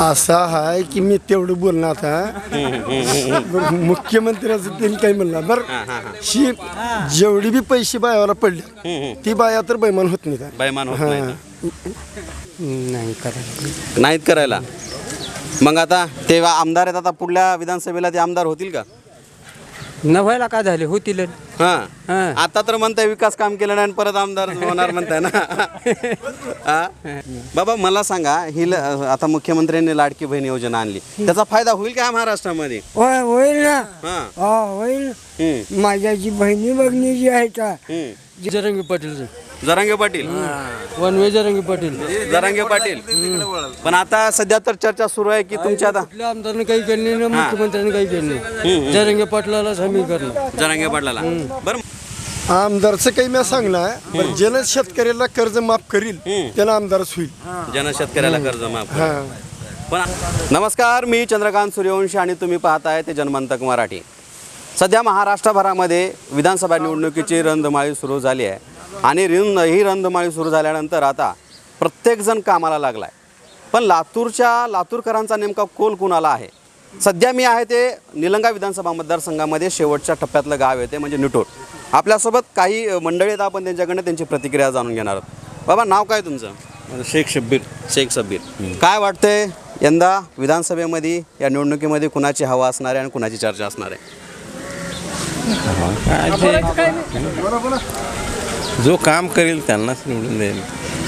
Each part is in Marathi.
असा आहे की मी तेवढं बोलणार आता. बरं, मुख्यमंत्र्याचं त्यांनी काही म्हणणार. बरं ही जेवढी बी पैसे बायाला पडले ती बाया तर बैमान होत नाही बैमान होत नाही ना. नाही करायला. नाहीत करायला. मग आता ते आमदार आहेत आता पुढल्या विधानसभेला ते आमदार होतील का? न व्हायला काय झाले? होतील. हा. हां. आता तर म्हणताय विकास काम केलं नाही आणि परत आमदार होणार म्हणताय ना. हा? बाबा मला सांगा ही ल- आता मुख्यमंत्र्यांनी लाडकी बहीण योजना आणली. त्याचा फायदा होईल का महाराष्ट्रामध्ये? होय होईल ना. हा. हा होईल. हम्म, माझ्या जी बहिणी बघणी जी आहे का हम्म. Jarange Patil Jarange Patil. One way Jarangi Patil. Jarange Patil. पण आता सध्या तर चर्चा सुरू आहे की तुमच्या आता कुठल्या आमदारानं काही केलं नाही ना मुख्यमंत्र्यांनी काही केलं नाही. जरंगे पाटलालाच हमी करणार. जरांगे पाटलाला. बरं. आमदारचं काही मी सांगणार पण ज्यानं शेतकऱ्याला कर्ज माफ करील त्याला आमदारच होईल. जन शेतकऱ्याला कर्ज माफ हा. पण नमस्कार मी चंद्रकांत सूर्यवंशी आणि तुम्ही पाहताय ते जनमंतक मराठी. सध्या महाराष्ट्रभरामध्ये विधानसभा निवडणुकीची रंधमाळी सुरू झाली आहे. आणि रिन ही रंधमाळी सुरू झाल्यानंतर आता प्रत्येकजण कामाला लागला आहे पण लातूरच्या लातूरकरांचा नेमका कोल कुणाला आहे? सध्या मी आहे ते निलंगा विधानसभा मतदारसंघामध्ये शेवटच्या टप्प्यातलं गाव आहे ते म्हणजे निटोर आपल्यासोबत काही मंडळी आहेत आपण त्यांच्याकडनं त्यांची प्रतिक्रिया जाणून घेणार आहोत. बाबा नाव काय तुमचं? शेख शब्बीर. शेख सब्बीर काय वाटतंय यंदा विधानसभेमध्ये या निवडणुकीमध्ये कुणाची हवा असणार आहे आणि कुणाची चर्चा असणार आहे? जो काम करेल त्यांनाच निवडून देईल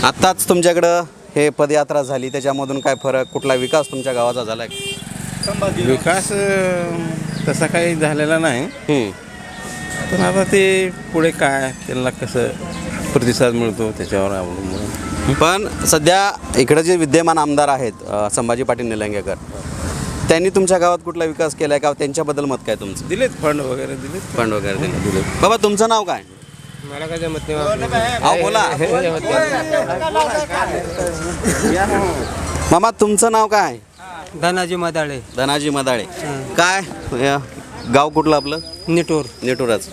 आत्ताच तुमच्याकडं हे पदयात्रा झाली त्याच्यामधून काय फरक कुठला विकास तुमच्या गावाचा झाला विकास अं, तसा काही झालेला नाही. पण आता ते पुढे काय त्यांना कसं प्रतिसाद मिळतो त्याच्यावर अवलंबून पण सध्या इकडे जे विद्यमान आमदार आहेत अ, संभाजी पाटील निलंगेकर त्यांनी तुमच्या गावात कुठला विकास केलाय का? त्यांच्याबद्दल मत काय तुमचं? दिलेत फंड वगैरे दिलेत. फंड वगैरे दिले बाबा तुमचं नाव काय? मला काय जमत नाही बोला मामा तुमचं नाव काय धनाजी मदाळे धनाजी मदाळे काय गाव कुठलं आपलं निटोर नेटुराच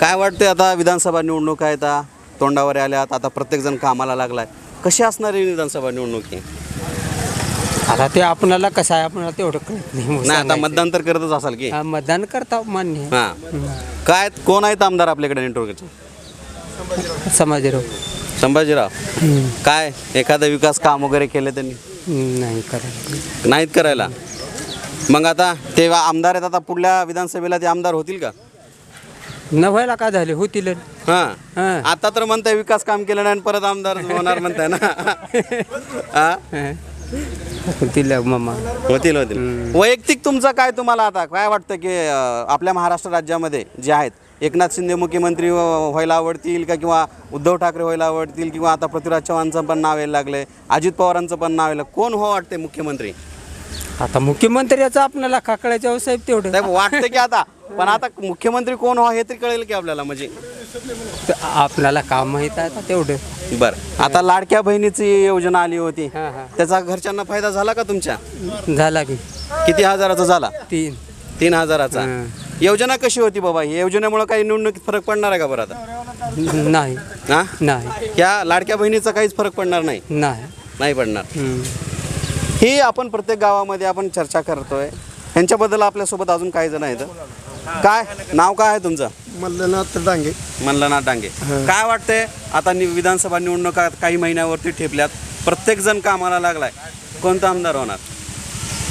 काय वाटतंय आता विधानसभा निवडणूक आहेत तोंडावर आल्यात आता प्रत्येक जण कामाला लागलाय कशी असणार आहे विधानसभा निवडणुकी आता ते आपणाला कसं आहे आपणाला तेवढं कळत नाही आता मतदान तर करतच असाल की हा, मतदान करता मान्य. हा काय कोण आहेत आमदार आपल्याकडे नेटवर्कचे समाजराव संभाजीराव. काय? एखादा विकास काम वगैरे केले त्यांनी? नाही करायला. नाहीत करायला? मग आता ते आमदार आहेत आता पुढल्या विधानसभेला ते आमदार होतील का? न व्हायला काय झाले? होतील. हा. हां. आता तर म्हणताय विकास काम केलं नाही आणि परत आमदार होणार म्हणताय ना. हा? होतील मामा. होतील होतील. वैयक्तिक तुमचं काय तुम्हाला आता? काय वाटतं की अं, आपल्या महाराष्ट्र राज्यामध्ये जे आहेत एकनाथ शिंदे मुख्यमंत्री व्ह- व्हायला आवडतील का किंवा उद्धव ठाकरे व्हायला आवडतील किंवा आता पृथ्वीराज चव्हाणचं पण नाव यायला लागलंय अजित पवारांचं पण नाव यायला कोण हो वाटते मुख्यमंत्री? आता मुख्यमंत्र्याचं आपल्याला काकड्याच्या साहेब तेवढं. साहेब वाटतं की आता पण आता मुख्यमंत्री कोण हो हे तरी कळेल की आपल्याला म्हणजे. आपल्याला काम माहीत आहे आता तेवढं. बरं. आता लाडक्या बहिणीची योजना आली होती. हां, हां. त्याचा घरच्यांना फायदा झाला का तुमच्या? झाला की. किती हजाराचा झाला? तीन. तीन हजाराचा. हां. योजना कशी होती बाबा? ही योजनेमुळे काही निवडणुकीत फरक पडणार आहे का बरं आता? नाही. हा? नाही. या लाडक्या बहिणीचा काहीच फरक पडणार नाही? नाही. नाही पडणार. हम्म. ही आपण प्रत्येक गावामध्ये आपण चर्चा करतोय. ह्यांच्याबद्दल आपल्यासोबत अजून काही जण आहेत? काय? नाव काय आहे तुमचं? मल्लनाथ डांगे. मनलनाथ डांगे. काय वाटतंय? आता नि विधानसभा निवडणुका काही महिन्यावरती ठेपल्यात. प्रत्येक जण कामाला लागलाय. कोणता आमदार होणार?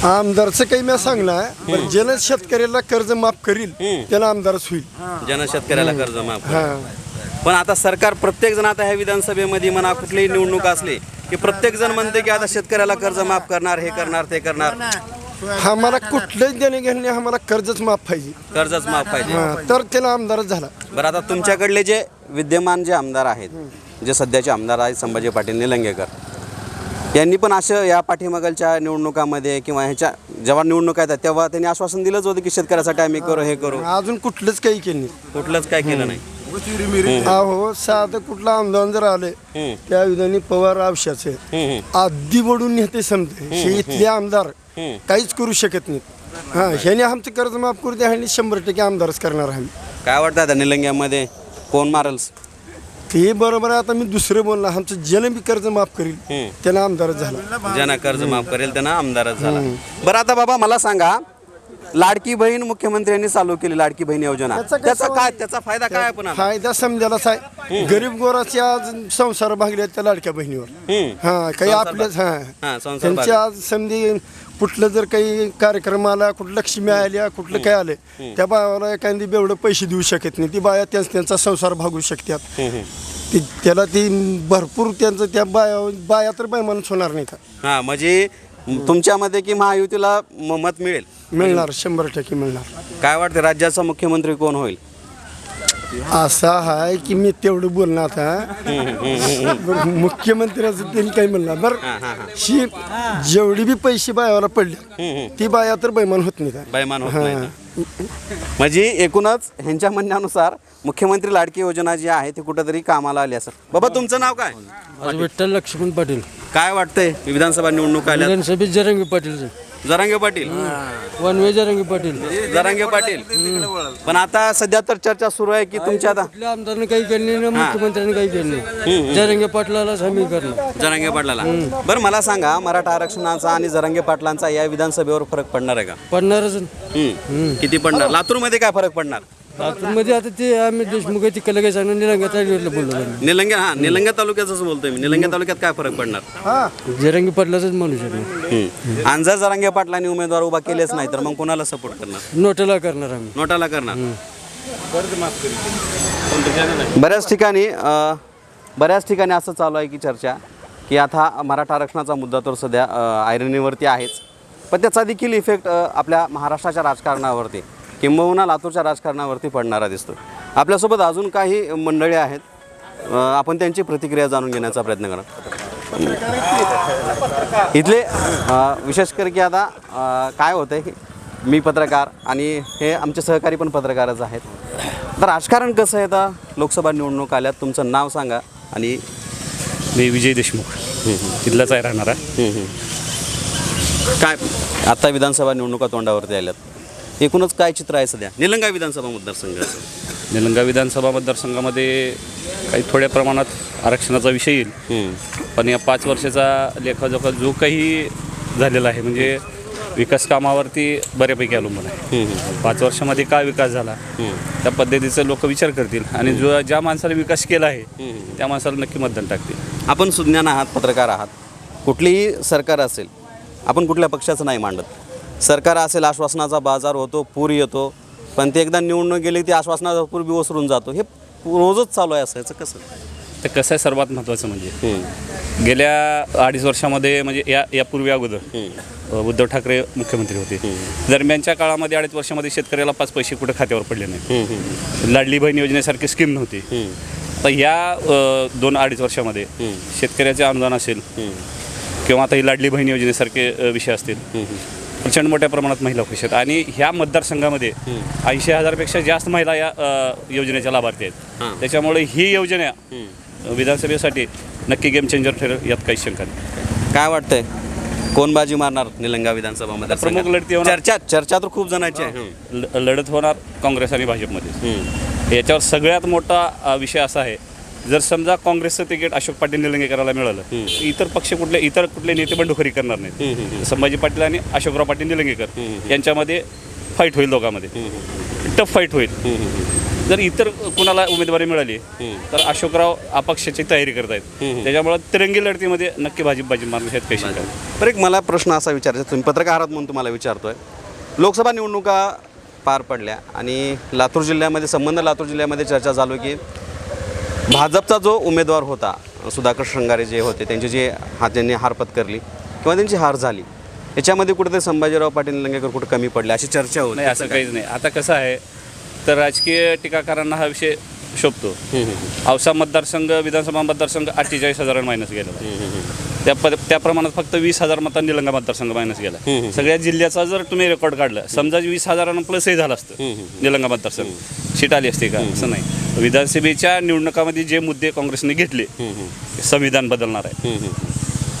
आमदारचं काही मी सांगणार पण ज्यानं शेतकऱ्याला कर्ज माफ करील त्याला आमदारच होईल. जन शेतकऱ्याला कर्ज माफ हा. पण आता सरकार प्रत्येक जण आता ह्या विधानसभेमध्ये म्हणा कुठलीही निवडणूक असली की प्रत्येक जण म्हणते की आता शेतकऱ्याला कर्ज माफ करणार हे करणार ते करणार. आम्हाला कुठलंच देणे घेणे आम्हाला कर्जच माफ पाहिजे. कर्जच माफ पाहिजे. हा, तर त्याला आमदारच झाला. बरं आता तुमच्याकडले जे विद्यमान जे आमदार आहेत जे सध्याचे आमदार आहेत संभाजी पाटील निलंगेकर यांनी पण असं या पाठीमागलच्या निवडणुकामध्ये किंवा ह्याच्या जेव्हा निवडणुका येतात तेव्हा त्यांनी आश्वासन दिलंच होतं की शेतकऱ्यासाठी आम्ही करू हे करू. अजून कुठलंच काही केलं नाही. कुठलंच काय केलं नाही. अहो साधं कुठलं आमदार जर आले. त्या विधानी पवार आवश्याचे. आधी वडून नेते समते हे इथले आमदार. काहीच करू शकत नाहीत. हा ह्याने आमचं कर्ज माफ करू द्या ह्याने शंभर टक्के आमदारच करणार आम्ही. काय वाटतं आता निलंग्यामध्ये? कोण मारल? ते बरोबर आहे. आता मी दुसरं बोलणार. आमचं जन्म कर्ज माफ करील. त्यानं आमदारच झाला. ज्यांना कर्ज माफ करेल त्यांना आमदारच झाला. बरं आता बाबा मला सांगा लाडकी बहीण मुख्यमंत्र्यांनी चालू केली लाडकी बहीण योजना. त्याचा काय त्याचा संबंध? काय त्याचा फायदा काय पण आला? फायदा समजायलाच आहे गरीब गोराचे आज संसार भागले त्या लाडक्या बहिणीवर. हम्म. हा काही संसार आपल्याच हा, हा संसार त्यांची आज समधी कुठलं जर काही कार्यक्रम आला कुठं लक्ष्मी आल्या कुठलं काय आलं त्या बायाला एखादी बेवढं पैसे देऊ शकत नाही. ती बाया त्यांचा त्यांचा संसार भागू शकतात. ती त्याला ती भरपूर त्यांचं त्या बाया बाया तर बैमानच होणार नाही का? हा म्हणजे तुमच्या मध्ये की महायुतीला म- मत मिळेल? मिळणार शंभर टक्के मिळणार. काय वाटतं राज्याचा मुख्यमंत्री कोण होईल? असा आहे की मी तेवढं बोलणार आता. मुख्यमंत्र्याचं त्यांनी काही म्हणणार. बरं ही जेवढी बी पैसे बायाला पडले ती बाया तर बैमान होत नाही का बैमान होत नाही. म्हणजे एकूणच ह्यांच्या म्हणण्यानुसार मुख्यमंत्री लाडकी योजना जी आहे ती कुठंतरी कामाला आली असं बाबा तुमचं नाव काय? विठ्ठल लक्ष्मण पाटील. काय वाटतंय? विधानसभा निवडणूक आल्या विधानसभेत Jarange Patil Jarange Patil. One way Jarange Patil. Jarange Patil. पण आता सध्या तर चर्चा सुरू आहे की तुमच्या आता कुठल्या आमदारानं काही केलं नाही ना मुख्यमंत्र्यांनी काही केलं नाही. जरंगे पाटलालाच आम्ही करणार. जरांगे पाटलाला. बरं मला सांगा मराठा आरक्षणाचा आणि जरांगे पाटलांचा या विधानसभेवर फरक पडणार आहे का? पडणारच हम्म. किती पडणार? लातूरमध्ये काय फरक पडणार? लातूरमध्ये आता ते आम्ही देशमुख आहे तिकडलं काही सांगणार निरंगात बोललो आम्ही. निलंगे हा निलंगा तालुक्याच बोलतोय मी. निलंगा तालुक्यात काय फरक पडणार? जरंगे पाटलाच म्हणू शकणार हम्म. आणि जर जरांगे पाटलांनी उमेदवार उभा केलेच नाही तर मग कोणाला सपोर्ट करणार? नोटाला करणार आम्ही. नोटाला करणार? बऱ्याच ठिकाणी अ, बऱ्याच ठिकाणी असं चालू आहे की चर्चा की आता मराठा आरक्षणाचा मुद्दा तर सध्या अ, ऐरणीवरती आहेच. पण त्याचा देखील इफेक्ट आपल्या महाराष्ट्राच्या राजकारणावरती. किंबहुना लातूरच्या राजकारणावरती पडणारा दिसतो. आपल्यासोबत अजून काही मंडळी आहेत. आपण त्यांची प्रतिक्रिया जाणून घेण्याचा प्रयत्न करा इथले विशेष कर की आता काय होतं की मी पत्रकार आणि हे आमचे सहकारी पण पत्रकारच आहेत. तर राजकारण कसं आहे आता? लोकसभा निवडणूक आल्यात तुमचं नाव सांगा आणि मी विजय देशमुख. तिथलाच आहे राहणारा. काय आता विधानसभा निवडणुका तोंडावरती आल्यात. एकूणच काय चित्र आहे सध्या? निलंगा विधानसभा मतदारसंघाचं. निलंगा विधानसभा मतदारसंघामध्ये काही थोड्या प्रमाणात आरक्षणाचा विषय येईल. पण या पाच वर्षाचा लेखाजोखा जो काही झालेला आहे म्हणजे विकास कामावरती बऱ्यापैकी अवलंबून आहे. पाच वर्षामध्ये काय विकास झाला? त्या पद्धतीचा लोक विचार करतील आणि जो ज्या माणसाला विकास केला आहे त्या माणसाला नक्की मतदान टाकतील. आपण सुज्ञान आहात पत्रकार आहात. कुठलीही सरकार असेल आपण कुठल्या पक्षाचं नाही मांडत. सरकार असेल आश्वासनाचा बाजार होतो पूर येतो पण ते एकदा निवडणूक गेली की ते आश्वासनाचा पूर बी ओसरून जातो. हे रोजच चालू आहे असं याचं कसं? तर कसं आहे सर्वात महत्त्वाचं म्हणजे? गेल्या अडीच वर्षामध्ये म्हणजे या यापूर्वी अगोदर उद्धव ठाकरे मुख्यमंत्री होते. दरम्यानच्या काळामध्ये अडीच वर्षामध्ये शेतकऱ्याला पाच पैसे कुठे खात्यावर पडले नाही लाडली बहीण योजनेसारखी स्कीम नव्हती. तर अ, दोन अडीच वर्षामध्ये शेतकऱ्याचे अनुदान असेल किंवा आता ही लाडली बहीण योजनेसारखे विषय असतील प्रचंड मोठ्या प्रमाणात महिला खुश आहेत. आणि ह्या मतदारसंघामध्ये ऐंशी हजारपेक्षा जास्त महिला या अ, योजनेच्या लाभार्थी आहेत. त्याच्यामुळे ही योजना विधानसभेसाठी नक्की गेम चेंजर ठरेल यात काही शंका नाही. काय वाटतंय? कोण बाजी मारणार निलंगा विधानसभा मध्ये प्रमुख लढती होणार. चर्चा चर्चा तर खूप जणांची आहे. ल- लढत होणार काँग्रेस आणि भाजपमध्ये. याच्यावर सगळ्यात मोठा अ, विषय असा आहे जर समजा काँग्रेसचं तिकीट अशोक पाटील निलंगेकराला मिळालं इतर पक्ष कुठले इतर कुठले नेते बंडखोरी करणार नाहीत. संभाजी पाटील आणि अशोकराव पाटील निलंगेकर यांच्यामध्ये फाईट होईल दोघांमध्ये. टफ फाईट होईल. जर इतर कुणाला उमेदवारी मिळाली तर अशोकराव अपक्षाची तयारी करत आहेत त्याच्यामुळे तिरंगी लढतीमध्ये नक्की भाजप ह्यात काही शंका नाही. बरं एक मला प्रश्न असा विचारायचा तुम्ही पत्रकार आहात म्हणून तुम्हाला विचारतोय. लोकसभा निवडणुका पार पडल्या आणि लातूर जिल्ह्यामध्ये संबंध लातूर जिल्ह्यामध्ये चर्चा चालू की भाजपचा जो उमेदवार होता सुधाकर श्रंगारे जे होते त्यांची जे हा त्यांनी हार पत्करली किंवा त्यांची हार झाली याच्यामध्ये कुठेतरी संभाजीराव पाटील निलंगेकर कुठे कमी पडले अशी चर्चा होती. नाही असं काहीच नाही. आता कसं आहे तर राजकीय टीकाकारांना हा विषय शोभतो. औसा मतदारसंघ विधानसभा मतदारसंघ अठ्ठेचाळीस हजार मायनस गेला त्या पद त्या प्रमाणात फक्त वीस हजार मता निलंगा मतदारसंघ मायनस गेला. सगळ्या जिल्ह्याचा जर तुम्ही रेकॉर्ड काढला समजा वीस हजारांना प्लसही झालं असतं. निलंगा मतदारसंघ. सीट आली असते का? असं नाही. विधानसभेच्या निवडणुकामध्ये जे मुद्दे काँग्रेसने घेतले संविधान बदलणार आहे.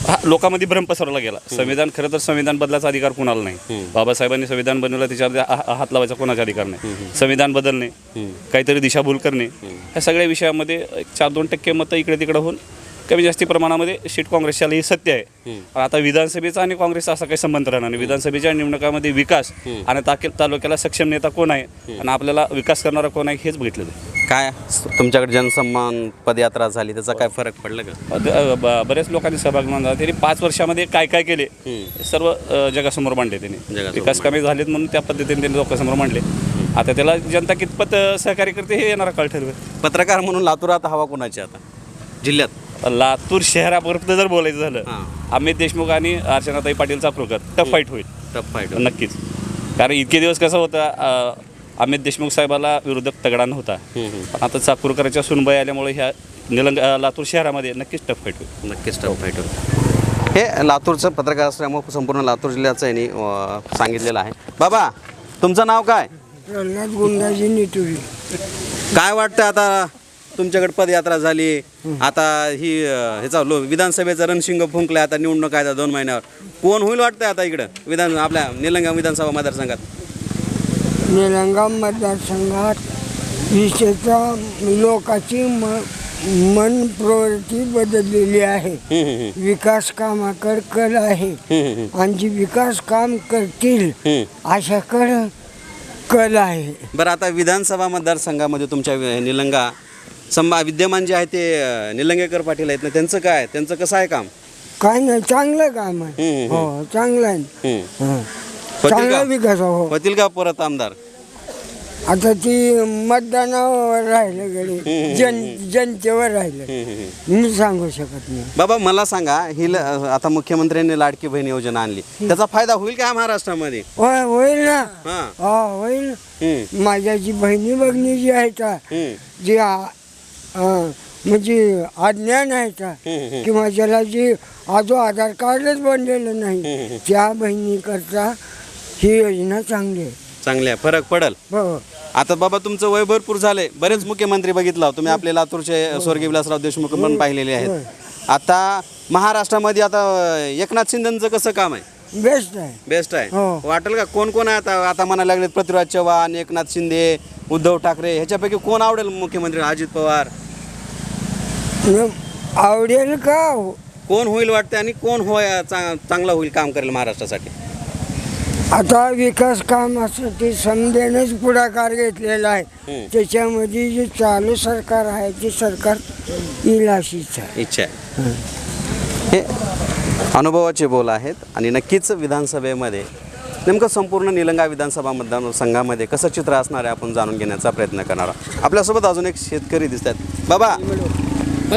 हा लोकांमध्ये भ्रम पसरवला गेला. संविधान खरं तर संविधान बदलाचा अधिकार कुणाला नाही? बाबासाहेबांनी संविधान बनवलं त्याच्यावर हा- हात लावायचा कोणाचा अधिकार नाही? संविधान बदलणे काहीतरी दिशाभूल करणे या सगळ्या विषयामध्ये चार दोन टक्के मतं इकडे तिकडे होऊन कमी जास्ती प्रमाणामध्ये सीट काँग्रेसच्या आली हे सत्य आहे. पण आता विधानसभेचा आणि काँग्रेसचा असा काही संबंध राहणार नाही. विधानसभेच्या निवडणुकामध्ये विकास आणि ताके तालुक्याला सक्षम नेता कोण आहे आणि आपल्याला विकास करणारा कोण आहे हेच बघितलं काय तुमच्याकडे जनसन्मान पदयात्रा झाली त्याचा काय फरक पडला का? बऱ्याच लोकांनी सहभाग नोंदवला त्यांनी पाच वर्षामध्ये काय काय केले हे सर्व जगासमोर मांडले त्यांनी. विकास कमी झालेत म्हणून त्या पद्धतीने त्यांनी लोकांसमोर मांडले. आता त्याला जनता कितपत सहकार्य करते हे येणारा काळ ठरवेल. पत्रकार म्हणून लातूरात हवा कोणाची आता? जिल्ह्यात. लातूर शहरापर्यंत जर बोलायचं झालं हां. अमित देशमुख आणि अर्चनाताई पाटील चाकरूकर टफ फाईट होईल. टफ फाईट नक्कीच. कारण इतके दिवस कसं होतं अ, अमित देशमुख साहेबाला विरोधक तगडा नव्हता. पण आता चाकूरकरांच्या सुनबाई आल्यामुळे ह्या निलंग अ, लातूर शहरामध्ये नक्कीच टफ फाईट होईल. नक्कीच टफ फाईट होईल. हे लातूरचं पत्रकार असल्यामुळे संपूर्ण लातूर जिल्ह्याचं यांनी अं, सांगितलेलं आहे. बाबा तुमचं नाव काय? प्रल्हाद गुंडाजी निटुरी. काय वाटतं आता तुमच्याकडे पदयात्रा झाली. आता ही ह्याचा लो विधानसभेचा रणशिंग फुंकला आता निवडणूक आहे दोन महिन्यावर. कोण होईल वाटतं आता इकडं? विधान आपल्या निलंगा विधानसभा मतदारसंघात. निलंगा मतदारसंघात विशेषतः लोकांची म मन प्रवृत्ती बदललेली आहे. विकास कामाकडे कल आहे. आणि जी विकास काम करतील अशाकडे कल आहे. बरं आता विधानसभा मतदारसंघामध्ये तुमच्या निलंगा संभा विद्यमान जे आहे ते निलंगेकर पाटील आहेत ना त्यांचं काय त्यांचं कसं आहे काम? काय नाही चांगलं काम आहे. हम्म, हो चांगलं आहे. हम्म. हं. होतील चांगला का? विकास हो. होतील का परत आमदार? आता ती मतदानावर राहिलं गडे जन जनतेवर राहिलं. मी सांगू शकत नाही. बाबा मला सांगा ही ल- आता मुख्यमंत्र्यांनी लाडकी बहीण योजना आणली. त्याचा फायदा होईल का महाराष्ट्रामध्ये? होय होईल ना. हा. हा होईल. हम्म, माझ्या जी बहिणी बघणी जी आहेत का, हम्म, जी आ- म्हणजे अज्ञान आहे का? किंवा ज्याला जी आजो आधार कार्डच बनलेलं नाही त्या बहिणीकरता ही योजना चांगली आहे. चांगले आहे. फरक पडल. हो. आता बाबा तुमचं वय भरपूर झालंय. बरेच मुख्यमंत्री बघितला. तुम्ही आपले लातूरचे स्वर्गीय विलासराव देशमुख पण पाहिलेले आहेत. आता महाराष्ट्रामध्ये आता एकनाथ शिंदेचं कसं काम आहे? बेस्ट आहे. बेस्ट आहे. हो. वाटेल का? कोण कोण आहे आता आता म्हणायला लागलेत पृथ्वीराज चव्हाण एकनाथ शिंदे उद्धव ठाकरे ह्याच्यापैकी कोण आवडेल मुख्यमंत्री? अजित पवार. न- आवडेल का? कोण होईल वाटतं आणि कोण होय चा- चांगलं होईल काम करेल महाराष्ट्रासाठी? आता विकास कामासाठी समजेनच पुढाकार घेतलेला आहे. त्याच्यामध्ये जे चालू सरकार आहे ते सरकार येईल अशीच आहे. इच्छा आहे. हे अनुभवाचे बोल आहेत आणि नक्कीच विधानसभेमध्ये नेमकं संपूर्ण निलंगा विधानसभा मतदारसंघामध्ये कसं चित्र असणार आहे आपण जाणून घेण्याचा प्रयत्न करणार आहोत. आपल्यासोबत अजून एक शेतकरी दिसत आहेत बाबा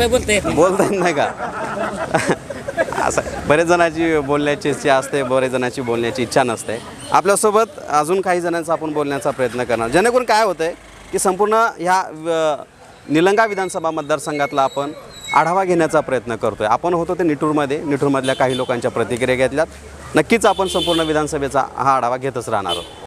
बोलता येत नाही. का? असं बरेच जणांची बोलण्याची इच्छा असते बरेच जणांची बोलण्याची इच्छा नसते. आपल्यासोबत अजून काही जणांचा आपण बोलण्याचा प्रयत्न करणार. जेणेकरून काय होतं आहे की संपूर्ण ह्या निलंगा विधानसभा मतदारसंघातला आपण आढावा घेण्याचा प्रयत्न करतो आहे आपण होतो ते निठूरमध्ये निठूरमधल्या काही लोकांच्या प्रतिक्रिया घेतल्यात. नक्कीच आपण संपूर्ण विधानसभेचा हा आढावा घेतच राहणार आहोत.